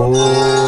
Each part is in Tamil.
Oh.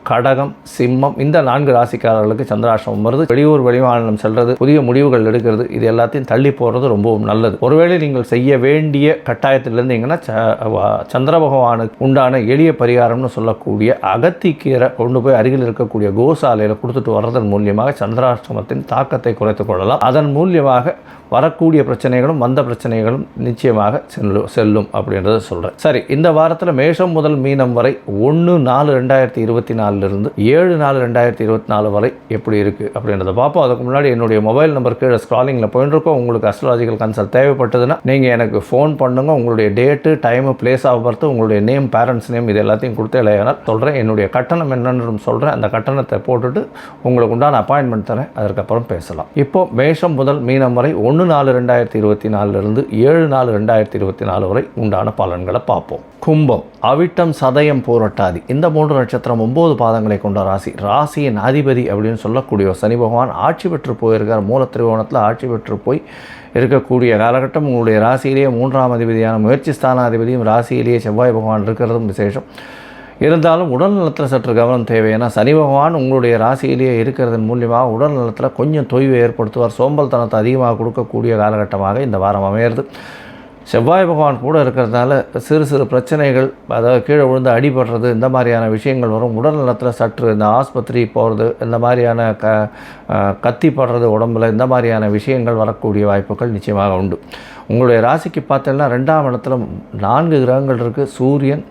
கடகம் சிம்மம் இந்த நான்கு ராசிக்காரர்களுக்கு சந்திராஷ்டமம் வருது. வெளியூர் வெளிமாநிலம் செல்றது புதிய முடிவுகள் எடுக்கிறது இது எல்லாத்தையும் தள்ளி போகிறது ரொம்பவும் நல்லது. ஒருவேளை நீங்கள் செய்ய வேண்டிய கட்டாயத்தில் இருந்தீங்கன்னா ச- சந்திர பகவானுக்கு உண்டான எளிய பரிகாரம்னு சொல்லக்கூடிய அகத்திக்கீரை கொண்டு போய் அருகில் இருக்கக்கூடிய கோசாலையில் கொடுத்துட்டு வர்றதன் மூலியமாக சந்திராஷ்டமத்தின் தாக்கத்தை குறைத்துக் கொள்ளலாம். அதன் மூலியமாக வரக்கூடிய பிரச்சனைகளும் வந்த பிரச்சனைகளும் நிச்சயமாக செல்லும் செல்லும் அப்படின்றத சொல்கிறேன் சரி இந்த வாரத்தில் மேஷம் முதல் மீனம் வரை ஒன்று நாலு ரெண்டாயிரத்தி இருபத்தி நாலுலேருந்து ஏழு நாலு ரெண்டாயிரத்தி இருபத்தி நாலு வரை எப்படி இருக்குது அப்படின்றத பார்ப்போம். அதுக்கு முன்னாடி என்னுடைய மொபைல் நம்பர் கீழே ஸ்க்ராலிங்கில் போயிட்டுருக்கோம் உங்களுக்கு அஸ்ட்ராலஜிக்கல் கன்சல்ட் தேவைப்பட்டதுன்னா நீங்கள் எனக்கு ஃபோன் பண்ணுங்கள் உங்களுடைய date time place of birth உங்களுடைய நேம் பேரண்ட்ஸ் நேம் இது எல்லாத்தையும் கொடுத்து இல்லையானால் சொல்கிறேன் என்னுடைய கட்டணம் என்னன்னு சொல்கிறேன் அந்த கட்டணத்தை போட்டுட்டு உங்களுக்கு உண்டான அப்பாயின்மெண்ட் தரேன். அதற்கப்புறம் பேசலாம். இப்போ மேஷம் முதல் மீனம் வரை ஒன்று நாலு ரெண்டாயிரத்தி இருபத்தி நாலுலேருந்து ஏழு நாலு ரெண்டாயிரத்தி இருபத்தி நாலு வரை உண்டான பலன்களை பார்ப்போம். கும்பம் அவிட்டம் சதயம் பூரட்டாதி. இந்த மூன்று நட்சத்திரம் ஒம்பது பாதங்களை கொண்ட ராசி ராசியின் அதிபதி அப்படின்னு சொல்லக்கூடிய சனி பகவான் ஆட்சி பெற்று போயிருக்கார். மூல திரிகோணத்தில் ஆட்சி பெற்று போய் இருக்கக்கூடிய காலகட்டம் உங்களுடைய ராசியிலேயே மூன்றாம் அதிபதியான முயற்சி ஸ்தானாதிபதியும் ராசியிலேயே செவ்வாய் பகவான் இருக்கிறதும் விசேஷம். இருந்தாலும் உடல் நலத்தில் சற்று கவனம் தேவை. ஏன்னா சனி பகவான் உங்களுடைய ராசியிலேயே இருக்கிறதன் மூலியமாக உடல் நலத்தில் கொஞ்சம் தொய்வை ஏற்படுத்துவார். சோம்பல்தனத்தை அதிகமாக கொடுக்கக்கூடிய காலகட்டமாக இந்த வாரம் அமையிறது. செவ்வாய் பகவான் கூட இருக்கிறதுனால சிறு சிறு பிரச்சனைகள் அதாவது கீழே விழுந்து அடிபடுறது இந்த மாதிரியான விஷயங்கள் வரும். உடல் நலத்தில் சற்று இந்த ஆஸ்பத்திரி போகிறது இந்த மாதிரியான க கத்தி படுறது உடம்புல இந்த மாதிரியான விஷயங்கள் வரக்கூடிய வாய்ப்புகள் நிச்சயமாக உண்டு. உங்களுடைய ராசிக்கு பார்த்தீங்கன்னா ரெண்டாம் இடத்துல நான்கு கிரகங்கள் இருக்குது சூரியன்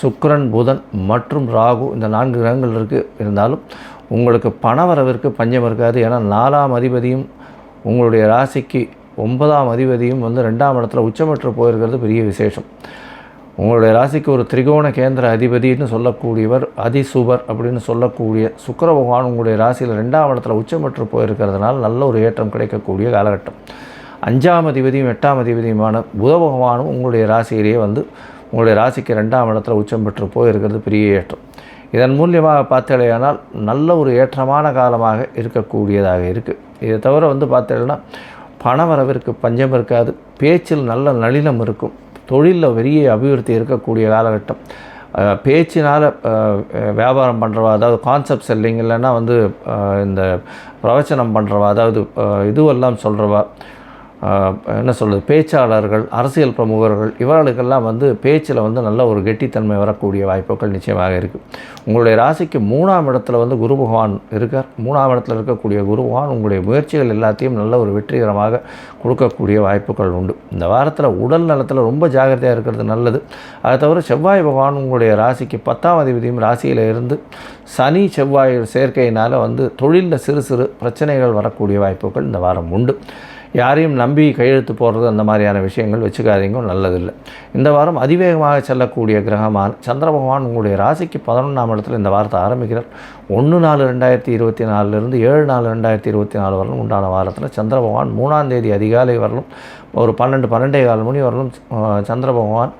சுக்கரன் புதன் மற்றும் ராகு இந்த நான்கு கிரகங்கள் இருக்குது இருந்தாலும் உங்களுக்கு பணவரவிற்கு பஞ்சம் இருக்காது. ஏன்னா நாலாம் அதிபதியும் உங்களுடைய ராசிக்கு ஒன்பதாம் அதிபதியும் வந்து ரெண்டாம் இடத்துல உச்சமற்று போயிருக்கிறது பெரிய விசேஷம். உங்களுடைய ராசிக்கு ஒரு திரிகோண கேந்திர அதிபதினு சொல்லக்கூடியவர் அதிசுபர் அப்படின்னு சொல்லக்கூடிய சுக்கர பகவான் உங்களுடைய ராசியில் ரெண்டாம் இடத்துல உச்சமற்று போயிருக்கிறதுனால நல்ல ஒரு ஏற்றம் கிடைக்கக்கூடிய காலகட்டம். அஞ்சாம் அதிபதியும் எட்டாம் அதிபதியுமான புத பகவானும் உங்களுடைய ராசியிலேயே வந்து உங்களுடைய ராசிக்கு ரெண்டாம் இடத்துல உச்சம் பெற்று போயிருக்கிறது பெரிய ஏற்றம். இதன் மூலியமாக பார்த்தலையானால் நல்ல ஒரு ஏற்றமான காலமாக இருக்கக்கூடியதாக இருக்குது இதை தவிர வந்து பார்த்தீங்கன்னா பணவரவிற்கு பஞ்சம் இருக்காது. பேச்சில் நல்ல நளினம் இருக்கும். தொழிலில் பெரிய அபிவிருத்தி இருக்கக்கூடிய காலகட்டம். பேச்சினால் வியாபாரம் பண்ணுறவா அதாவது கான்செப்ட் செல்லிங் இல்லைன்னா வந்து இந்த பிரவச்சனம் பண்ணுறவா அதாவது இதுவெல்லாம் சொல்கிறவா என்ன சொல்கிறது பேச்சாளர்கள் அரசியல் பிரமுகர்கள் இவர்களுக்கெல்லாம் வந்து பேச்சில் வந்து நல்ல ஒரு கெட்டித்தன்மை வரக்கூடிய வாய்ப்புகள் நிச்சயமாக இருக்குது உங்களுடைய ராசிக்கு மூணாம் இடத்துல வந்து குரு பகவான் இருக்கார். மூணாம் இடத்துல இருக்கக்கூடிய குரு பகவான் உங்களுடைய முயற்சிகள் எல்லாத்தையும் நல்ல ஒரு வெற்றிகரமாக கொடுக்கக்கூடிய வாய்ப்புகள் உண்டு. இந்த வாரத்தில் உடல் நலத்தில் ரொம்ப ஜாகிரதையாக இருக்கிறது நல்லது. அதை தவிர செவ்வாய் பகவான் உங்களுடைய ராசிக்கு பத்தாம் அதிபதியும் ராசியில் இருந்து சனி செவ்வாய் சேர்க்கையினால் வந்து தொழிலில் சிறு சிறு பிரச்சனைகள் வரக்கூடிய வாய்ப்புகள் இந்த வாரம் உண்டு. யாரையும் நம்பி கையெழுத்து போடுறது அந்த மாதிரியான விஷயங்கள் வச்சுக்காதீங்க நல்லதில்லை. இந்த வாரம் அதிவேகமாக செல்லக்கூடிய கிரகமான சந்திர பகவான் உங்களுடைய ராசிக்கு பதினொன்றாம் இடத்துல இந்த வாரத்தை ஆரம்பிக்கிறார். ஒன்று நாலு ரெண்டாயிரத்தி இருபத்தி நாலுலேருந்து ஏழு நாலு ரெண்டாயிரத்தி இருபத்தி நாலு வரலும் உண்டான வாரத்தில் சந்திர பகவான் மூணாம் தேதி அதிகாலை வரலும் ஒரு பன்னெண்டு பன்னெண்டே கால் மணி வரலும் சந்திர பகவான்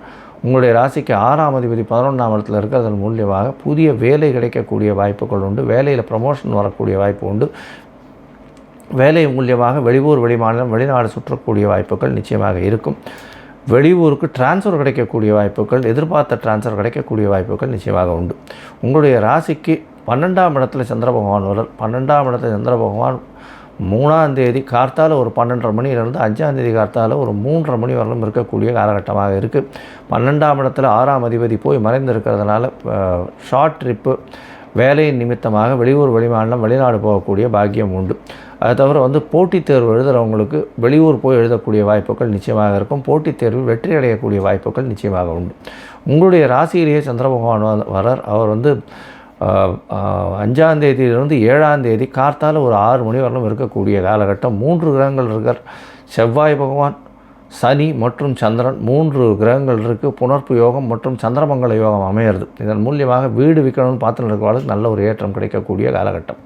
உங்களுடைய ராசிக்கு ஆறாம் அதிபதி பதினொன்றாம் இடத்துல இருக்கிறதன் மூலியமாக புதிய வேலை கிடைக்கக்கூடிய வாய்ப்புகள் உண்டு. வேலையில் ப்ரமோஷன் வரக்கூடிய வாய்ப்பு உண்டு. வேலை மூலியமாக வெளியூர் வெளிமாநிலம் வெளிநாடு சுற்றக்கூடிய வாய்ப்புகள் நிச்சயமாக இருக்கும். வெளியூருக்கு டிரான்ஸ்ஃபர் கிடைக்கக்கூடிய வாய்ப்புகள் எதிர்பார்த்த டிரான்ஸ்ஃபர் கிடைக்கக்கூடிய வாய்ப்புகள் நிச்சயமாக உண்டு. உங்களுடைய ராசிக்கு பன்னெண்டாம் இடத்துல சந்திர பகவான் வரல் பன்னெண்டாம் இடத்துல சந்திர பகவான் மூணாம் தேதி கார்த்தால ஒரு பன்னெண்டரை மணியிலிருந்து அஞ்சாம் தேதி கார்த்தால ஒரு மூன்றரை மணி வரலும் இருக்கக்கூடிய காலகட்டமாக இருக்குது பன்னெண்டாம் இடத்துல ஆறாம் அதிபதி போய் மறைந்திருக்கிறதுனால ஷார்ட் ட்ரிப்பு வேலையின் நிமித்தமாக வெளியூர் வெளிமாநிலம் வெளிநாடு போகக்கூடிய பாக்கியம் உண்டு. அது தவிர வந்து போட்டித் தேர்வு எழுதுகிறவங்களுக்கு வெளியூர் போய் எழுதக்கூடிய வாய்ப்புகள் நிச்சயமாக இருக்கும். போட்டித் தேர்வில் வெற்றி அடையக்கூடிய வாய்ப்புகள் நிச்சயமாக உண்டு. உங்களுடைய ராசியிலேயே சந்திர பகவான் வரார் அவர் வந்து அஞ்சாம் தேதியிலிருந்து ஏழாம் தேதி கார்த்தால் ஒரு ஆறு மணி வரலும் இருக்கக்கூடிய காலகட்டம். மூன்று கிரகங்கள் இருக்கார். செவ்வாய் பகவான் சனி மற்றும் சந்திரன் மூன்று கிரகங்கள் இருக்குது புனர்ப்பு யோகம் மற்றும் சந்திரமங்கல யோகம் அமையிறது. இதன் மூலியமாக வீடு விற்கணும்னு பார்த்து நடக்கிறவர்களுக்கு நல்ல ஒரு ஏற்றம் கிடைக்கக்கூடிய காலகட்டம்.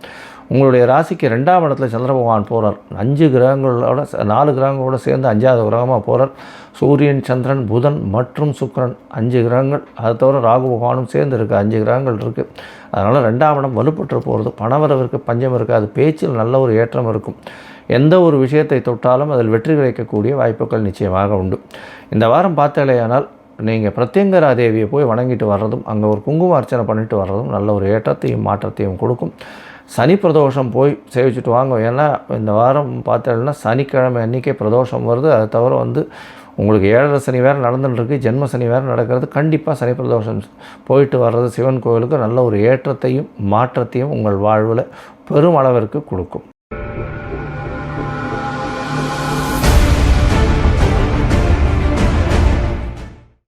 உங்களுடைய ராசிக்கு ரெண்டாம் இடத்துல சந்திர பகவான் போகிறார் அஞ்சு கிரகங்களோட நாலு கிரகங்களோட சேர்ந்து அஞ்சாவது கிரகமாக போகிறார் சூரியன் சந்திரன் புதன் மற்றும் சுக்கரன் அஞ்சு கிரகங்கள். அது தவிர ராகு பகவானும் சேர்ந்து இருக்குது அஞ்சு கிரகங்கள் இருக்குது அதனால் ரெண்டாம் இடம் வலுப்பட்டு போகிறது பணவரவிற்கு பஞ்சம் இருக்காது பேச்சில் நல்ல ஒரு ஏற்றம் இருக்கும். எந்த ஒரு விஷயத்தை தொட்டாலும் அதில் வெற்றி கிடைக்கக்கூடிய வாய்ப்புகள் நிச்சயமாக உண்டு. இந்த வாரம் பார்த்தாலேயானால் நீங்கள் பிரத்யங்கரா தேவியை போய் வணங்கிட்டு வர்றதும் அங்கே ஒரு குங்கும அர்ச்சனை பண்ணிட்டு வர்றதும் நல்ல ஒரு ஏற்றத்தையும் மாற்றத்தையும் கொடுக்கும். சனி பிரதோஷம் போய் சேவிச்சுட்டு வாங்க. ஏன்னா இந்த வாரம் பார்த்தீங்கன்னா சனிக்கிழமை அன்றைக்கே பிரதோஷம் வருது. அதை தவிர வந்து உங்களுக்கு ஏழரை சனி வேறு நடந்துட்டுருக்கு. ஜென்ம சனி வேறு நடக்கிறது. கண்டிப்பாக சனி பிரதோஷம் போயிட்டு வர்றது சிவன் கோவிலுக்கு நல்ல ஒரு ஏற்றத்தையும் மாற்றத்தையும் உங்கள் வாழ்வில் பெரும் அளவிற்கு கொடுக்கும்.